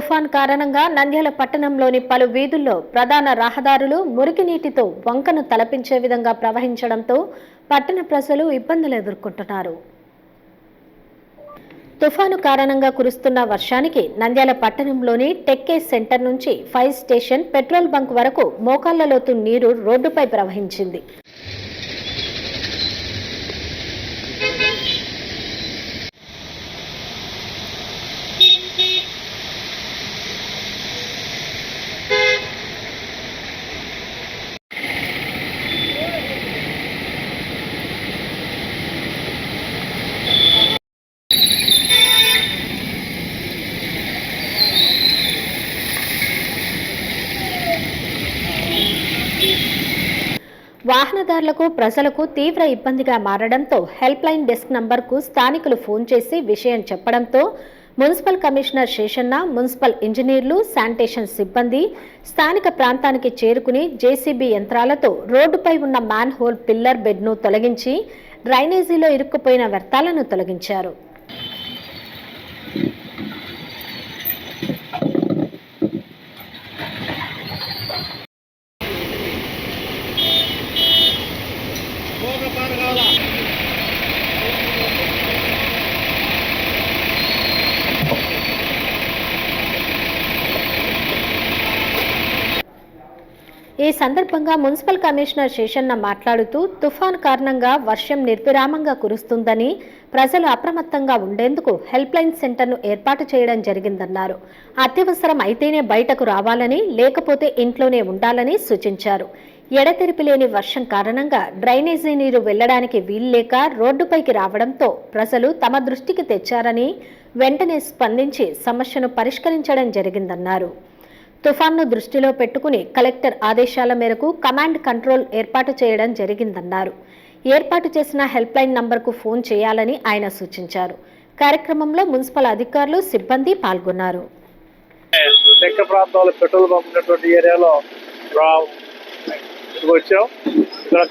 తుఫాన్ కారణంగా నంద్యాల పట్టణంలోని పలు వీధుల్లో ప్రధాన రహదారులు మురికి నీటితో వంకను తలపించే విధంగా ప్రవహించడంతో పట్టణ ప్రజలు ఇబ్బందులు ఎదుర్కొంటున్నారు. తుఫాను కారణంగా కురుస్తున్న వర్షానికి నంద్యాల పట్టణంలోని టెక్కే సెంటర్ నుంచి ఫైర్ స్టేషన్ పెట్రోల్ బంక్ వరకు మోకాళ్ళ లోతు నీరు రోడ్డుపై ప్రవహించింది. వాహనదారులకు ప్రజలకు తీవ్ర ఇబ్బందిగా మారడంతో హెల్ప్ లైన్ డెస్క్ నంబర్కు స్థానికులు ఫోన్ చేసి విషయం చెప్పడంతో మున్సిపల్ కమిషనర్ శేషన్న మున్సిపల్ ఇంజనీర్లు శానిటేషన్ సిబ్బంది స్థానిక ప్రాంతానికి చేరుకుని జేసీబీ యంత్రాలతో రోడ్డుపై ఉన్న మ్యాన్ హోల్ పిల్లర్ బెడ్ను తొలగించి డ్రైనేజీలో ఇరుక్కుపోయిన వ్యర్థాలను తొలగించారు. ఈ సందర్భంగా మున్సిపల్ కమిషనర్ శేషన్న మాట్లాడుతూ తుఫాన్ కారణంగా వర్షం నిర్విరామంగా కురుస్తుందని ప్రజలు అప్రమత్తంగా ఉండేందుకు హెల్ప్ లైన్ సెంటర్ను ఏర్పాటు చేయడం జరిగిందన్నారు. అత్యవసరం అయితేనే బయటకు రావాలని లేకపోతే ఇంట్లోనే ఉండాలని సూచించారు. ఎడతెరిపి లేని వర్షం కారణంగా డ్రైనేజీ నీరు వెళ్ళడానికి వీల్లేక రోడ్డుపైకి రావడంతో ప్రజలు తమ దృష్టికి తెచ్చారని వెంటనే స్పందించి సమస్యను పరిష్కరించడం జరిగిందన్నారు. తుఫాన్ను దృష్టిలో పెట్టుకుని కలెక్టర్ ఆదేశాల మేరకు కమాండ్ కంట్రోల్ ఏర్పాటు చేయడం జరిగిందన్నారు. ఏర్పాటు చేసిన హెల్ప్ లైన్ నంబర్కు ఫోన్ చేయాలని ఆయన సూచించారు. కార్యక్రమంలో మున్సిపల్ అధికారులు సిబ్బంది పాల్గొన్నారు. చెక్క పెట్రోల్ పంప్ ఉన్నటువంటి ఏరియాలో వచ్చాం. ఇక్కడ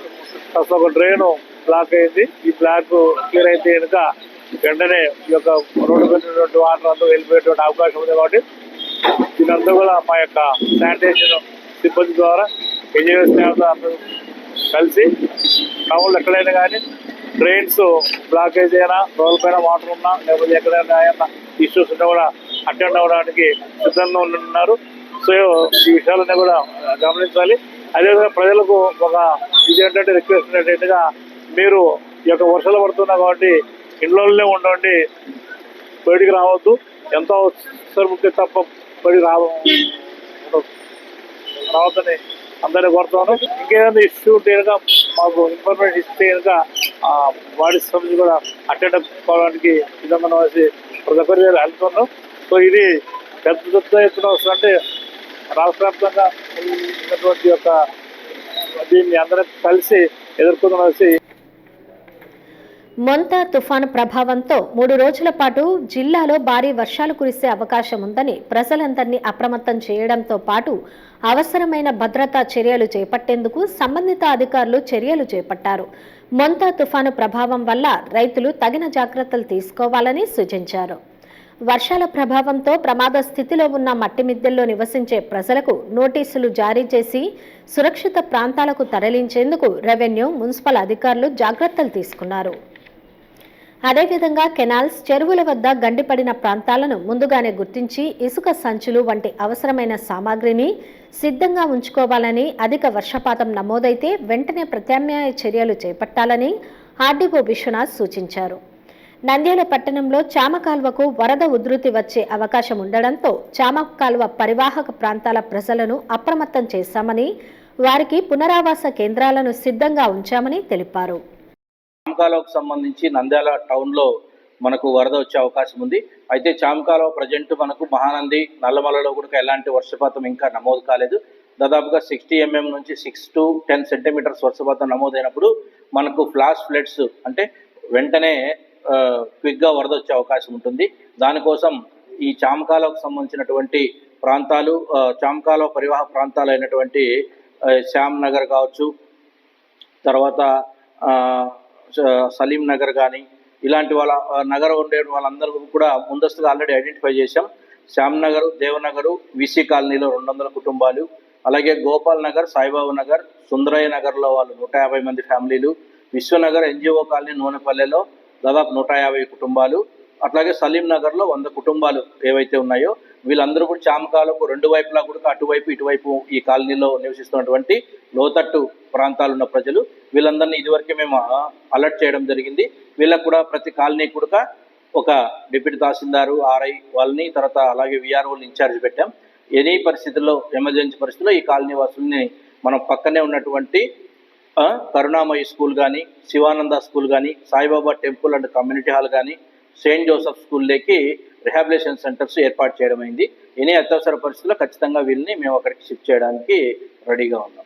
ఒక డ్రైన్ బ్లాక్ అయింది. ఈ బ్లాక్ క్లియర్ అయితే కనుక వెంటనే ఈ యొక్క రోడ్డు పెట్టినటువంటి వాటర్ అంతా వెళ్ళిపోయేటువంటి అవకాశం ఉంది కాబట్టి దీనంతా కూడా మా యొక్క శానిటేషన్ సిబ్బంది ద్వారా ఇంజనీర్ స్టాఫ్ అందరూ కలిసి టౌన్లో ఎక్కడైనా కానీ ట్రైన్స్ బ్లాకేజ్ అయినా రోడ్ల పైన వాటర్ ఉన్నా లేకపోతే ఎక్కడైనా ఏమైనా ఇష్యూస్ ఉన్నా కూడా అటెండ్ అవ్వడానికి సిద్ధంగా ఉన్నారు. సో ఈ విషయాలన్నీ కూడా గమనించాలి. అదేవిధంగా ప్రజలకు ఒక ఇది ఏంటంటే రిక్వెస్ట్ ఏంటంటే మీరు ఈ యొక్క వర్షాలు పడుతున్నా కాబట్టి ఇంట్లోనే ఉండండి బయటికి రావద్దు. ఎంతో అవసరం ఉంటే తప్ప బయటికి రావ. రావద్దని అందరినీ కోరుతాను ఇంకేదైనా ఇష్యూ ఉంటే కనుక మాకు ఇన్ఫర్మేషన్ ఇస్తే కనుక ఆ, వాడి సంబంధించి కూడా అటెండ్ అవ్వడానికి విధంగా వేసి ప్రతి ఒక్కరి వెళ్తున్నాం సో ఇది పెద్ద పెద్ద ఎత్తున వస్తుందంటే రాష్ట్ర వ్యాప్తంగా ఉన్నటువంటి యొక్క దీన్ని అందరం కలిసి ఎదుర్కొందాం మొంతా తుఫాను ప్రభావంతో మూడు రోజుల పాటు జిల్లాలో భారీ వర్షాలు కురిసే అవకాశం ఉందని ప్రజలందరినీ అప్రమత్తం చేయడంతో పాటు అవసరమైన భద్రతా చర్యలు చేపట్టేందుకు సంబంధిత అధికారులు చర్యలు చేపట్టారు. మొంతా తుఫాను ప్రభావం వల్ల రైతులు తగిన జాగ్రత్తలు తీసుకోవాలని సూచించారు. వర్షాల ప్రభావంతో ప్రమాద స్థితిలో ఉన్న మట్టి మిద్దెల్లో నివసించే ప్రజలకు నోటీసులు జారీ చేసి సురక్షిత ప్రాంతాలకు తరలించేందుకు రెవెన్యూ మున్సిపల్ అధికారులు జాగ్రత్తలు తీసుకున్నారు. అదేవిధంగా కెనాల్స్ చెరువుల వద్ద గండిపడిన ప్రాంతాలను ముందుగానే గుర్తించి ఇసుక సంచులు వంటి అవసరమైన సామాగ్రిని సిద్ధంగా ఉంచుకోవాలని అధిక వర్షపాతం నమోదైతే వెంటనే ప్రత్యామ్నాయ చర్యలు చేపట్టాలని ఆర్డీఓ విశ్వనాథ్ సూచించారు. నంద్యాల పట్టణంలో చామకాల్వకు వరద ఉధృతి వచ్చే అవకాశం ఉండడంతో చామకాల్వ పరివాహక ప్రాంతాల ప్రజలను అప్రమత్తం చేశామని వారికి పునరావాస కేంద్రాలను సిద్ధంగా ఉంచామని తెలిపారు. చామకాలకు సంబంధించి నంద్యాల టౌన్లో మనకు వరద వచ్చే అవకాశం ఉంది. అయితే చామకాలో ప్రజెంట్ మనకు మహానంది నల్లమలలో కూడా ఎలాంటి వర్షపాతం ఇంకా నమోదు కాలేదు. దాదాపుగా సిక్స్టీ ఎంఎం నుంచి సిక్స్ టు టెన్ సెంటీమీటర్స్ వర్షపాతం నమోదైనప్పుడు మనకు ఫ్లాష్ ఫ్లడ్స్ అంటే వెంటనే క్విక్గా వరద వచ్చే అవకాశం ఉంటుంది. దానికోసం ఈ చామకాలకు సంబంధించినటువంటి ప్రాంతాలు చామకాలో పరివాహ ప్రాంతాలు అయినటువంటి శ్యామ్ నగర్ కావచ్చు తర్వాత సలీం నగర్ కానీ ఇలాంటి వాళ్ళ నగరం ఉండే వాళ్ళందరూ కూడా ముందస్తుగా ఆల్రెడీ ఐడెంటిఫై చేశాం. శ్యామ్నగర్ దేవనగర్ విసి కాలనీలో రెండు వందల కుటుంబాలు అలాగే గోపాల్ నగర్ సాయిబాబు నగర్ సుందరయ్య నగర్లో వాళ్ళు నూట యాభై మంది ఫ్యామిలీలు విశ్వనగర్ ఎన్జిఓ కాలనీ నూనెపల్లెలో దాదాపు నూట యాభై కుటుంబాలు అట్లాగే సలీం నగర్లో వంద కుటుంబాలు ఏవైతే ఉన్నాయో వీళ్ళందరూ కూడా చామకాలకు రెండు వైపులా కూడా అటువైపు ఇటువైపు ఈ కాలనీలో నివసిస్తున్నటువంటి లోతట్టు ప్రాంతాలు ఉన్న ప్రజలు వీళ్ళందరినీ ఇదివరకే మేము అలర్ట్ చేయడం జరిగింది. వీళ్ళకు కూడా ప్రతి కాలనీ కూడా ఒక డిప్యూటీ తహసీల్దారు ఆర్ఐ వాళ్ళని తర్వాత అలాగే విఆర్ఓని ఇన్ఛార్జ్ పెట్టాం. ఎనీ పరిస్థితుల్లో ఎమర్జెన్సీ పరిస్థితుల్లో ఈ కాలనీ వాసుల్ని మనం పక్కనే ఉన్నటువంటి కరుణామయ స్కూల్ కానీ శివానంద స్కూల్ కానీ Saibaba temple and community hall కానీ సెయింట్ జోసెఫ్ స్కూల్లోకి రిహాబిలేషన్ సెంటర్స్ ఏర్పాటు చేయడం అయింది. ఎనీ అత్యవసర పరిస్థితుల్లో ఖచ్చితంగా వీళ్ళని మేము అక్కడికి షిఫ్ట్ చేయడానికి రెడీగా ఉన్నాం.